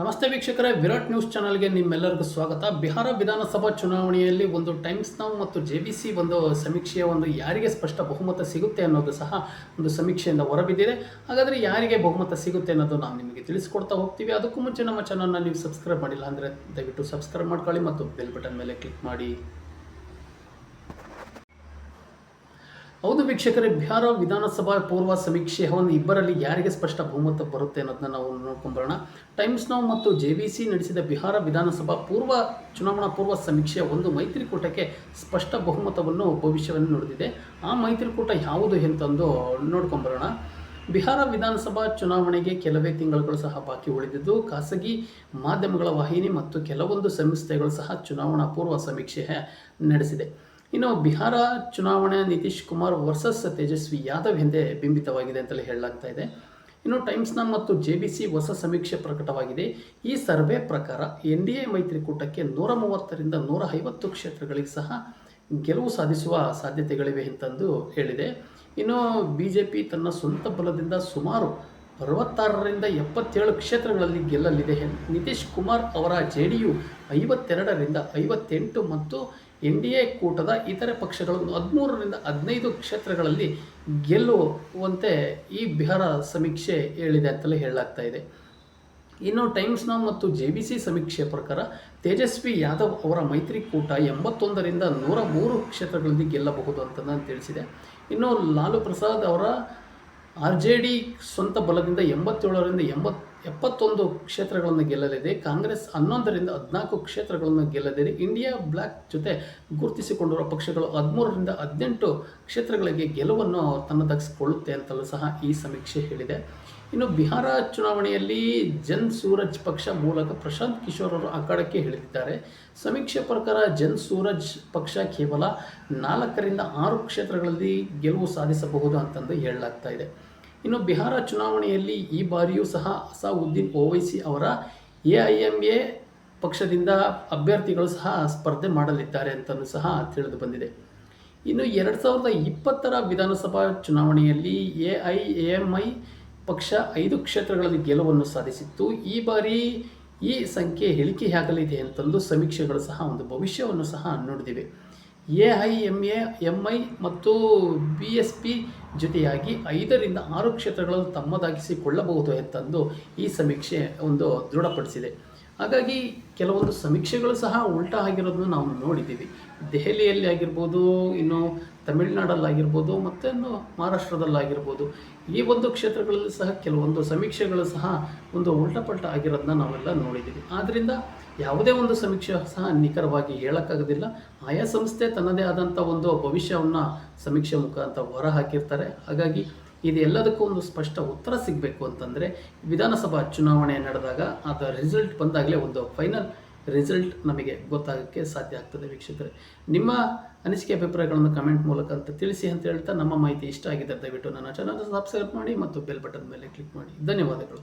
ನಮಸ್ತೆ ವೀಕ್ಷಕರೇ, ವಿರಾಟ್ ನ್ಯೂಸ್ ಚಾನಲ್ಗೆ ನಿಮ್ಮೆಲ್ಲರಿಗೂ ಸ್ವಾಗತ. ಬಿಹಾರ ವಿಧಾನಸಭಾ ಚುನಾವಣೆಯಲ್ಲಿ ಒಂದು ಟೈಮ್ಸ್ ನಾವು ಮತ್ತು ಜೆ ಬಿ ಸಿ ಒಂದು ಸಮೀಕ್ಷೆಯ ಒಂದು ಯಾರಿಗೆ ಸ್ಪಷ್ಟ ಬಹುಮತ ಸಿಗುತ್ತೆ ಅನ್ನೋದು ಸಹ ಒಂದು ಸಮೀಕ್ಷೆಯಿಂದ ಹೊರಬಿದ್ದಿದೆ. ಹಾಗಾದರೆ ಯಾರಿಗೆ ಬಹುಮತ ಸಿಗುತ್ತೆ ಅನ್ನೋದು ನಾವು ನಿಮಗೆ ತಿಳಿಸ್ಕೊಡ್ತಾ ಹೋಗ್ತೀವಿ. ಅದಕ್ಕೂ ಮುಂಚೆ ನಮ್ಮ ಚಾನಲ್ನ ನೀವು ಸಬ್ಸ್ಕ್ರೈಬ್ ಮಾಡಿಲ್ಲ ಅಂದರೆ ದಯವಿಟ್ಟು ಸಬ್ಸ್ಕ್ರೈಬ್ ಮಾಡ್ಕೊಳ್ಳಿ ಮತ್ತು ಬೆಲ್ ಬಟನ್ ಮೇಲೆ ಕ್ಲಿಕ್ ಮಾಡಿ ಹೌದು ವೀಕ್ಷಕರೇ ಬಿಹಾರ ವಿಧಾನಸಭಾ ಪೂರ್ವ ಸಮೀಕ್ಷೆ ಒಂದು ಇಬ್ಬರಲ್ಲಿ ಯಾರಿಗೆ ಸ್ಪಷ್ಟ ಬಹುಮತ ಬರುತ್ತೆ ಅನ್ನೋದನ್ನ ನಾವು ನೋಡ್ಕೊಂಬರೋಣ. ಟೈಮ್ಸ್ ನಾವು ಮತ್ತು ಜೆ ಬಿ ಸಿ ನಡೆಸಿದ ಬಿಹಾರ ವಿಧಾನಸಭಾ ಪೂರ್ವ ಚುನಾವಣಾ ಪೂರ್ವ ಸಮೀಕ್ಷೆಯ ಒಂದು ಮೈತ್ರಿಕೂಟಕ್ಕೆ ಸ್ಪಷ್ಟ ಬಹುಮತವನ್ನು ಭವಿಷ್ಯವನ್ನು ನುಡಿದಿದೆ. ಆ ಮೈತ್ರಿಕೂಟ ಯಾವುದು ಅಂತಂದು ನೋಡ್ಕೊಂಬರೋಣ. ಬಿಹಾರ ವಿಧಾನಸಭಾ ಚುನಾವಣೆಗೆ ಕೆಲವೇ ತಿಂಗಳುಗಳು ಸಹ ಬಾಕಿ ಉಳಿದಿದ್ದು, ಖಾಸಗಿ ಮಾಧ್ಯಮಗಳ ವಾಹಿನಿ ಮತ್ತು ಕೆಲವೊಂದು ಸಂಸ್ಥೆಗಳು ಸಹ ಚುನಾವಣಾ ಪೂರ್ವ ಸಮೀಕ್ಷೆ ನಡೆಸಿದೆ. ಇನ್ನು ಬಿಹಾರ ಚುನಾವಣೆ ನಿತೀಶ್ ಕುಮಾರ್ ವರ್ಸಸ್ ತೇಜಸ್ವಿ ಯಾದವ್ ಹಿಂದೆ ಬಿಂಬಿತವಾಗಿದೆ ಅಂತಲೇ ಹೇಳಲಾಗ್ತಾ ಇದೆ. ಇನ್ನು ಟೈಮ್ಸ್ನ ಮತ್ತು ಜೆ ಬಿ ಸಿ ಹೊಸ ಸಮೀಕ್ಷೆ ಪ್ರಕಟವಾಗಿದೆ. ಈ ಸರ್ವೆ ಪ್ರಕಾರ ಎನ್ ಡಿ ಎ ಮೈತ್ರಿಕೂಟಕ್ಕೆ ನೂರ ಮೂವತ್ತರಿಂದ ನೂರ ಐವತ್ತು ಕ್ಷೇತ್ರಗಳಿಗೆ ಸಹ ಗೆಲುವು ಸಾಧಿಸುವ ಸಾಧ್ಯತೆಗಳಿವೆ ಅಂತಂದು ಹೇಳಿದೆ. ಇನ್ನು ಬಿ ಜೆ ಪಿ ತನ್ನ ಸ್ವಂತ ಬಲದಿಂದ ಸುಮಾರು ಅರವತ್ತಾರರಿಂದ ಎಪ್ಪತ್ತೇಳು ಕ್ಷೇತ್ರಗಳಲ್ಲಿ ಗೆಲ್ಲಲಿದೆ. ನಿತೀಶ್ ಕುಮಾರ್ ಅವರ ಜೆ ಡಿ ಯು ಐವತ್ತೆರಡರಿಂದ ಐವತ್ತೆಂಟು ಮತ್ತು ಎನ್ ಡಿ ಎ ಕೂಟದ ಇತರೆ ಪಕ್ಷಗಳನ್ನು ಹದಿಮೂರರಿಂದ ಹದಿನೈದು ಕ್ಷೇತ್ರಗಳಲ್ಲಿ ಗೆಲ್ಲುವಂತೆ ಈ ಬಿಹಾರ ಸಮೀಕ್ಷೆ ಹೇಳಿದೆ ಅಂತಲೇ ಹೇಳಲಾಗ್ತಾ ಇದೆ. ಇನ್ನು ಟೈಮ್ಸ್ ನಾವು ಮತ್ತು ಜೆ ಬಿ ಸಿ ಸಮೀಕ್ಷೆ ಪ್ರಕಾರ ತೇಜಸ್ವಿ ಯಾದವ್ ಅವರ ಮೈತ್ರಿಕೂಟ ಎಂಬತ್ತೊಂದರಿಂದ ನೂರ ಮೂರು ಕ್ಷೇತ್ರಗಳಲ್ಲಿ ಗೆಲ್ಲಬಹುದು ಅಂತ ತಿಳಿಸಿದೆ. ಇನ್ನು ಲಾಲು ಪ್ರಸಾದ್ ಅವರ ಆರ್ ಜೆ ಡಿ ಸ್ವಂತ ಬಲದಿಂದ ಎಂಬತ್ತೇಳರಿಂದ ಎಂಬತ್ ಎಪ್ಪತ್ತೊಂದು ಕ್ಷೇತ್ರಗಳನ್ನು ಗೆಲ್ಲಲಿದೆ. ಕಾಂಗ್ರೆಸ್ ಹನ್ನೊಂದರಿಂದ ಹದಿನಾಲ್ಕು ಕ್ಷೇತ್ರಗಳನ್ನು ಗೆಲ್ಲಲಿದೆ. ಇಂಡಿಯಾ ಬ್ಲ್ಯಾಕ್ ಜೊತೆ ಗುರುತಿಸಿಕೊಂಡಿರುವ ಪಕ್ಷಗಳು ಹದಿಮೂರರಿಂದ ಹದಿನೆಂಟು ಕ್ಷೇತ್ರಗಳಿಗೆ ಗೆಲುವನ್ನು ತನ್ನದಾಗಿಸಿಕೊಳ್ಳುತ್ತೆ ಅಂತಲೂ ಸಹ ಈ ಸಮೀಕ್ಷೆ ಹೇಳಿದೆ. ಇನ್ನು ಬಿಹಾರ ಚುನಾವಣೆಯಲ್ಲಿ ಜನ್ ಸೂರಜ್ ಪಕ್ಷ ಮೂಲಕ ಪ್ರಶಾಂತ್ ಕಿಶೋರ್ ಅವರು ಅಖಾಡಕ್ಕೆ ಹೇಳಿದ್ದಾರೆ ಸಮೀಕ್ಷೆ ಪ್ರಕಾರ ಜನ್ ಸೂರಜ್ ಪಕ್ಷ ಕೇವಲ ನಾಲ್ಕರಿಂದ ಆರು ಕ್ಷೇತ್ರಗಳಲ್ಲಿ ಗೆಲುವು ಸಾಧಿಸಬಹುದು ಅಂತಂದು ಹೇಳಲಾಗ್ತಾ ಇದೆ. ಇನ್ನು ಬಿಹಾರ ಚುನಾವಣೆಯಲ್ಲಿ ಈ ಬಾರಿಯೂ ಸಹ ಅಸಾವುದ್ದೀನ್ ಓವೈಸಿ ಅವರ ಎ ಐ ಎಂ ಎ ಪಕ್ಷದಿಂದ ಅಭ್ಯರ್ಥಿಗಳು ಸಹ ಸ್ಪರ್ಧೆ ಮಾಡಲಿದ್ದಾರೆ ಅಂತಲೂ ಸಹ ತಿಳಿದು ಬಂದಿದೆ. ಇನ್ನು ಎರಡು ಸಾವಿರದ ಇಪ್ಪತ್ತರ ವಿಧಾನಸಭಾ ಚುನಾವಣೆಯಲ್ಲಿ A I A M I ಪಕ್ಷ ಐದು ಕ್ಷೇತ್ರಗಳಲ್ಲಿ ಗೆಲುವನ್ನು ಸಾಧಿಸಿತ್ತು. ಈ ಬಾರಿ ಈ ಸಂಖ್ಯೆ ಇಳಿಕೆಯಾಗಲಿದೆ ಅಂತಂದು ಸಮೀಕ್ಷೆಗಳು ಸಹ ಒಂದು ಭವಿಷ್ಯವನ್ನು ಸಹ ನೋಡಿದಿವೆ. A I M A, M I ಮತ್ತು ಬಿ ಎಸ್ ಪಿ ಜೊತೆಯಾಗಿ ಐದರಿಂದ ಆರು ಕ್ಷೇತ್ರಗಳನ್ನು ತಮ್ಮದಾಗಿಸಿಕೊಳ್ಳಬಹುದು ಎಂತಂದು ಈ ಸಮೀಕ್ಷೆ ಒಂದು ದೃಢಪಡಿಸಿದೆ. ಹಾಗಾಗಿ ಕೆಲವೊಂದು ಸಮೀಕ್ಷೆಗಳು ಸಹ ಉಲ್ಟಾ ಆಗಿರೋದನ್ನು ನಾವು ನೋಡಿದ್ದೀವಿ. ದೆಹಲಿಯಲ್ಲಿ ಆಗಿರ್ಬೋದು, ಇನ್ನು ತಮಿಳುನಾಡಲ್ಲಾಗಿರ್ಬೋದು ಮತ್ತು ಇನ್ನು ಮಹಾರಾಷ್ಟ್ರದಲ್ಲಾಗಿರ್ಬೋದು ಈ ಒಂದು ಕ್ಷೇತ್ರಗಳಲ್ಲಿ ಸಹ ಕೆಲವೊಂದು ಸಮೀಕ್ಷೆಗಳು ಸಹ ಒಂದು ಉಲ್ಟಪಲ್ಟ ಆಗಿರೋದನ್ನ ನಾವೆಲ್ಲ ನೋಡಿದ್ದೀವಿ. ಆದ್ದರಿಂದ ಯಾವುದೇ ಒಂದು ಸಮೀಕ್ಷೆ ಸಹ ನಿಖರವಾಗಿ ಹೇಳೋಕ್ಕಾಗೋದಿಲ್ಲ. ಆಯಾ ಸಂಸ್ಥೆ ತನ್ನದೇ ಆದಂಥ ಒಂದು ಭವಿಷ್ಯವನ್ನು ಸಮೀಕ್ಷೆ ಮುಖಾಂತರ ಹೊರ ಹಾಕಿರ್ತಾರೆ ಹಾಗಾಗಿ ಇದೆಲ್ಲದಕ್ಕೂ ಒಂದು ಸ್ಪಷ್ಟ ಉತ್ತರ ಸಿಗಬೇಕು ಅಂತಂದರೆ, ವಿಧಾನಸಭಾ ಚುನಾವಣೆ ನಡೆದಾಗ ಅದರ ರಿಸಲ್ಟ್ ಬಂದಾಗಲೇ ಒಂದು ಫೈನಲ್ ರಿಸಲ್ಟ್ ನಮಗೆ ಗೊತ್ತಾಗೋಕ್ಕೆ ಸಾಧ್ಯ ಆಗ್ತದೆ ವೀಕ್ಷಕರೇ. ನಿಮ್ಮ ಅನಿಸಿಕೆ ಅಭಿಪ್ರಾಯಗಳನ್ನು ಕಮೆಂಟ್ ಮೂಲಕ ಅಂತ ತಿಳಿಸಿ ಅಂತ ಹೇಳ್ತಾ ನಮ್ಮ ಮಾಹಿತಿ ಇಷ್ಟ ಆಗಿದೆ ದಯವಿಟ್ಟು ನನ್ನ ಚಾನಲ್ ಸಬ್ಸ್ಕ್ರೈಬ್ ಮಾಡಿ ಮತ್ತು ಬೆಲ್ ಬಟನ್ ಮೇಲೆ ಕ್ಲಿಕ್ ಮಾಡಿ. ಧನ್ಯವಾದಗಳು.